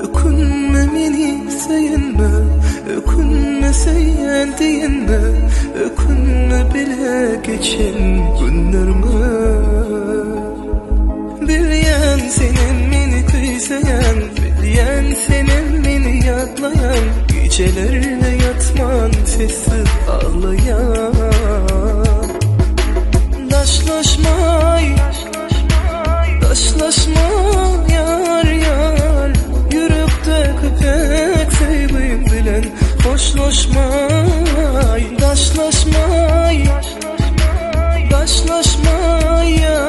كن مني سينا كن سيان دينا كن بلا geçen günlerime Bilyen senin beni kıysayan Bilyen senin beni yatlayan yatman sessiz ağlayan. Taşlaşmay Taşlaşmay Konuşmay, daşlaşmay Daşlaşmay ya